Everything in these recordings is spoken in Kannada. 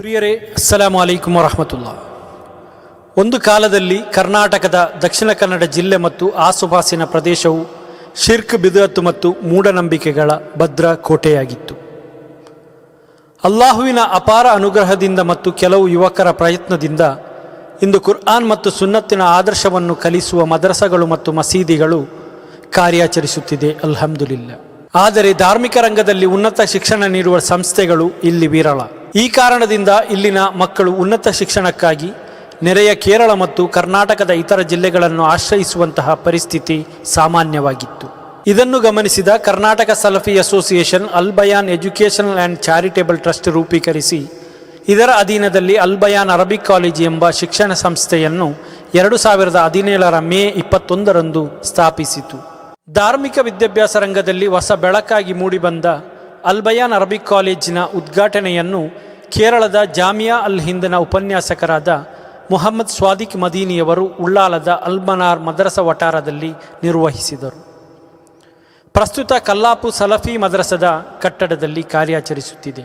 ಪ್ರಿಯರೇ, ಅಸ್ಸಲಾಮು ಅಲೈಕುಮ್ ವರಹಮತುಲ್ಲಾ. ಒಂದು ಕಾಲದಲ್ಲಿ ಕರ್ನಾಟಕದ ದಕ್ಷಿಣ ಕನ್ನಡ ಜಿಲ್ಲೆ ಮತ್ತು ಆಸುಪಾಸಿನ ಪ್ರದೇಶವು ಶಿರ್ಕ್ ಬಿದತ್ತು ಮತ್ತು ಮೂಢನಂಬಿಕೆಗಳ ಭದ್ರ ಕೋಟೆಯಾಗಿತ್ತು. ಅಲ್ಲಾಹುವಿನ ಅಪಾರ ಅನುಗ್ರಹದಿಂದ ಮತ್ತು ಕೆಲವು ಯುವಕರ ಪ್ರಯತ್ನದಿಂದ ಇಂದು ಕುರ್ಆನ್ ಮತ್ತು ಸುನ್ನತ್ತಿನ ಆದರ್ಶವನ್ನು ಕಲಿಸುವ ಮದರಸಗಳು ಮತ್ತು ಮಸೀದಿಗಳು ಕಾರ್ಯಾಚರಿಸುತ್ತಿದೆ, ಅಲ್ಹಮ್ದುಲಿಲ್ಲ. ಆದರೆ ಧಾರ್ಮಿಕ ರಂಗದಲ್ಲಿ ಉನ್ನತ ಶಿಕ್ಷಣ ನೀಡುವ ಸಂಸ್ಥೆಗಳು ಇಲ್ಲಿ ವಿರಳ. ಈ ಕಾರಣದಿಂದ ಇಲ್ಲಿನ ಮಕ್ಕಳು ಉನ್ನತ ಶಿಕ್ಷಣಕ್ಕಾಗಿ ನೆರೆಯ ಕೇರಳ ಮತ್ತು ಕರ್ನಾಟಕದ ಇತರ ಜಿಲ್ಲೆಗಳನ್ನು ಆಶ್ರಯಿಸುವಂತಹ ಪರಿಸ್ಥಿತಿ ಸಾಮಾನ್ಯವಾಗಿತ್ತು. ಇದನ್ನು ಗಮನಿಸಿದ Karnataka Salafi association Albayan educational and charitable trust ರೂಪೀಕರಿಸಿ, ಇದರ ಅಧೀನದಲ್ಲಿ ಅಲ್ಬಯಾನ್ ಅರಬಿಕ್ ಕಾಲೇಜ್ ಎಂಬ ಶಿಕ್ಷಣ ಸಂಸ್ಥೆಯನ್ನು ಎರಡು ಸಾವಿರದ ಹದಿನೇಳರ ಮೇ ಇಪ್ಪತ್ತೊಂದರಂದು ಸ್ಥಾಪಿಸಿತು. ಧಾರ್ಮಿಕ ವಿದ್ಯಾಭ್ಯಾಸ ರಂಗದಲ್ಲಿ ಹೊಸ ಬೆಳಕಾಗಿ ಮೂಡಿಬಂದ ಅಲ್ಬಯಾನ್ ಅರಬಿಕ್ ಕಾಲೇಜಿನ ಉದ್ಘಾಟನೆಯನ್ನು ಕೇರಳದ ಜಾಮಿಯಾ ಅಲ್ ಹಿಂದಿನ ಉಪನ್ಯಾಸಕರಾದ ಮುಹಮ್ಮದ್ ಸ್ವಾದಿಕ್ ಮದೀನಿಯವರು ಉಳ್ಳಾಲದ ಅಲ್ಮನಾರ್ ಮದ್ರಸ ವಟಾರದಲ್ಲಿ ನಿರ್ವಹಿಸಿದರು. ಪ್ರಸ್ತುತ ಕಲ್ಲಾಪು ಸಲಫಿ ಮದ್ರಸದ ಕಟ್ಟಡದಲ್ಲಿ ಕಾರ್ಯಾಚರಿಸುತ್ತಿದೆ.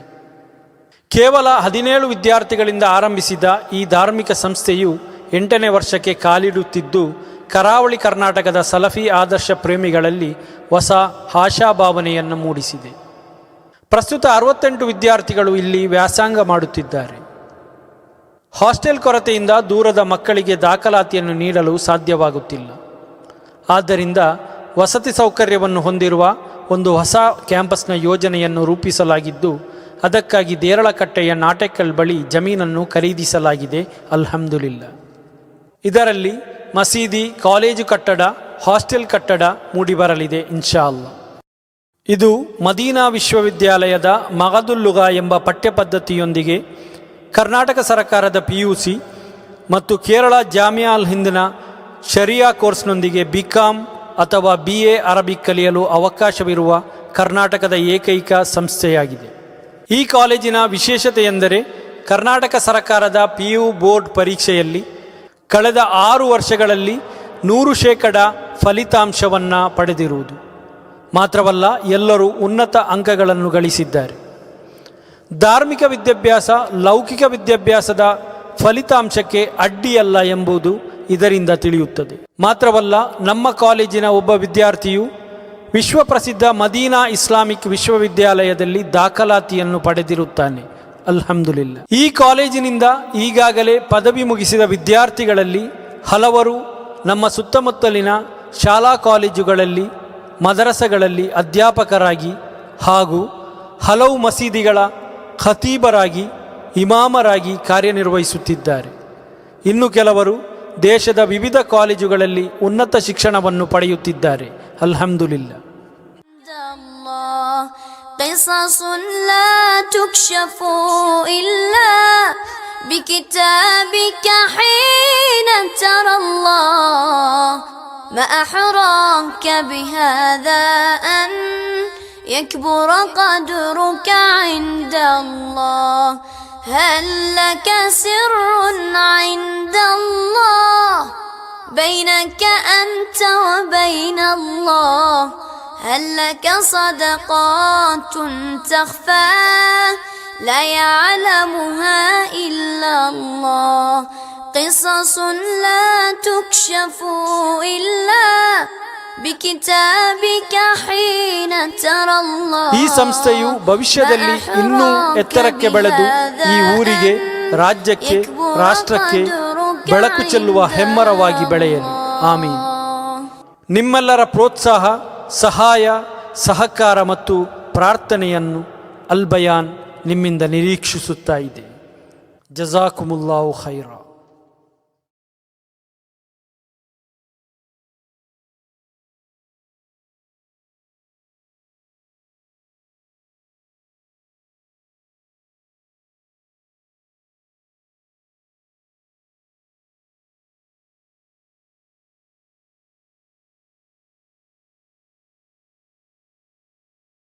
ಕೇವಲ ಹದಿನೇಳು ವಿದ್ಯಾರ್ಥಿಗಳಿಂದ ಆರಂಭಿಸಿದ ಈ ಧಾರ್ಮಿಕ ಸಂಸ್ಥೆಯು ಎಂಟನೇ ವರ್ಷಕ್ಕೆ ಕಾಲಿಡುತ್ತಿದ್ದು, ಕರಾವಳಿ ಕರ್ನಾಟಕದ ಸಲಫಿ ಆದರ್ಶ ಪ್ರೇಮಿಗಳಲ್ಲಿ ಹೊಸ ಆಶಾಭಾವನೆಯನ್ನು ಮೂಡಿಸಿದೆ. ಪ್ರಸ್ತುತ ಅರವತ್ತೆಂಟು ವಿದ್ಯಾರ್ಥಿಗಳು ಇಲ್ಲಿ ವ್ಯಾಸಂಗ ಮಾಡುತ್ತಿದ್ದಾರೆ. ಹಾಸ್ಟೆಲ್ ಕೊರತೆಯಿಂದ ದೂರದ ಮಕ್ಕಳಿಗೆ ದಾಖಲಾತಿಯನ್ನು ನೀಡಲು ಸಾಧ್ಯವಾಗುತ್ತಿಲ್ಲ. ಆದ್ದರಿಂದ ವಸತಿ ಸೌಕರ್ಯವನ್ನು ಹೊಂದಿರುವ ಒಂದು ಹೊಸ ಕ್ಯಾಂಪಸ್ನ ಯೋಜನೆಯನ್ನು ರೂಪಿಸಲಾಗಿದ್ದು, ಅದಕ್ಕಾಗಿ ದೇರಳಕಟ್ಟೆಯ ನಾಟೆಕಲ್ ಬಳಿ ಜಮೀನನ್ನು ಖರೀದಿಸಲಾಗಿದೆ. ಅಲ್ಹಮ್ದುಲಿಲ್ಲ. ಇದರಲ್ಲಿ ಮಸೀದಿ, ಕಾಲೇಜು ಕಟ್ಟಡ, ಹಾಸ್ಟೆಲ್ ಕಟ್ಟಡ ಮೂಡಿಬರಲಿದೆ, ಇನ್ಶಾ ಅಲ್ಲಾ ಇದು ಮದೀನಾ ವಿಶ್ವವಿದ್ಯಾಲಯದ ಮಗದುಲ್ಲುಗ ಎಂಬ ಪಠ್ಯಪದ್ಧತಿಯೊಂದಿಗೆ ಕರ್ನಾಟಕ ಸರ್ಕಾರದ ಪಿ ಯು ಸಿ ಮತ್ತು ಕೇರಳ ಜಾಮಿಯಾ ಅಲ್ ಹಿಂದಿನ ಶರಿಯಾ ಕೋರ್ಸ್ನೊಂದಿಗೆ ಬಿ ಕಾಮ್ ಅಥವಾ ಬಿ ಎ ಅರಬಿಕ್ ಕಲಿಯಲು ಅವಕಾಶವಿರುವ ಕರ್ನಾಟಕದ ಏಕೈಕ ಸಂಸ್ಥೆಯಾಗಿದೆ. ಈ ಕಾಲೇಜಿನ ವಿಶೇಷತೆ ಎಂದರೆ ಕರ್ನಾಟಕ ಸರ್ಕಾರದ ಪಿ ಯು ಬೋರ್ಡ್ ಪರೀಕ್ಷೆಯಲ್ಲಿ ಕಳೆದ ಆರು ವರ್ಷಗಳಲ್ಲಿ ನೂರು ಶೇಕಡ ಫಲಿತಾಂಶವನ್ನು ಪಡೆದಿರುವುದು. ಮಾತ್ರವಲ್ಲ ಎಲ್ಲರೂ ಉನ್ನತ ಅಂಕಗಳನ್ನು ಗಳಿಸಿದ್ದಾರೆ. ಧಾರ್ಮಿಕ ವಿದ್ಯಾಭ್ಯಾಸ ಲೌಕಿಕ ವಿದ್ಯಾಭ್ಯಾಸದ ಫಲಿತಾಂಶಕ್ಕೆ ಅಡ್ಡಿಯಲ್ಲ ಎಂಬುದು ಇದರಿಂದ ತಿಳಿಯುತ್ತದೆ. ಮಾತ್ರವಲ್ಲ ನಮ್ಮ ಕಾಲೇಜಿನ ಒಬ್ಬ ವಿದ್ಯಾರ್ಥಿಯು ವಿಶ್ವಪ್ರಸಿದ್ಧ ಮದೀನಾ ಇಸ್ಲಾಮಿಕ್ ವಿಶ್ವವಿದ್ಯಾಲಯದಲ್ಲಿ ದಾಖಲಾತಿಯನ್ನು ಪಡೆದಿರುತ್ತಾನೆ. ಅಲ್ಹಮ್ದುಲಿಲ್ಲ. ಈ ಕಾಲೇಜಿನಿಂದ ಈಗಾಗಲೇ ಪದವಿ ಮುಗಿಸಿದ ವಿದ್ಯಾರ್ಥಿಗಳಲ್ಲಿ ಹಲವರು ನಮ್ಮ ಸುತ್ತಮುತ್ತಲಿನ ಶಾಲಾ ಕಾಲೇಜುಗಳಲ್ಲಿ ಮದರಸಗಳಲ್ಲಿ ಅಧ್ಯಾಪಕರಾಗಿ ಹಾಗೂ ಹಲವು ಮಸೀದಿಗಳ ಖತೀಬರಾಗಿ ಇಮಾಮರಾಗಿ ಕಾರ್ಯನಿರ್ವಹಿಸುತ್ತಿದ್ದಾರೆ ಇನ್ನು ಕೆಲವರು ದೇಶದ ವಿವಿಧ ಕಾಲೇಜುಗಳಲ್ಲಿ ಉನ್ನತ ಶಿಕ್ಷಣವನ್ನು ಪಡೆಯುತ್ತಿದ್ದಾರೆ ಅಲ್ಹಮ್ದುಲಿಲ್ಲ عند الله قصص لا تكشف إلا بكتابك حين ترى الله ما أحراك بهذا أن يكبر قدرك عند الله. هل لك سر عند الله؟ بينك أنت وبين الله. هل لك صدقات تخفى؟ لا يعلمها إلا الله. قصص لا تكشف إلا بكتابك حين ترى الله ಈ ಸಂಸ್ಥೆಯು ಭವಿಷ್ಯದಲ್ಲಿ ಇನ್ನೂ ಎತ್ತರಕ್ಕೆ ಬೆಳೆದು ಈ ಊರಿಗೆ ರಾಜ್ಯಕ್ಕೆ ರಾಷ್ಟ್ರಕ್ಕೆ ಬೆಳಕು ಚೆಲ್ಲುವ ಹೆಮ್ಮರವಾಗಿ ಬೆಳೆಯಲಿ ಆಮೀನ್ ನಿಮ್ಮೆಲ್ಲರ ಪ್ರೋತ್ಸಾಹ ಸಹಾಯ ಸಹಕಾರ ಮತ್ತು ಪ್ರಾರ್ಥನೆಯನ್ನು ಅಲ್ ಬಯಾನ್ ನಿಮ್ಮಿಂದ ನಿರೀಕ್ಷಿಸುತ್ತಾ ಇದೆ ಜಜಾಕುಮುಲ್ಲಾವು ಖೈರಾ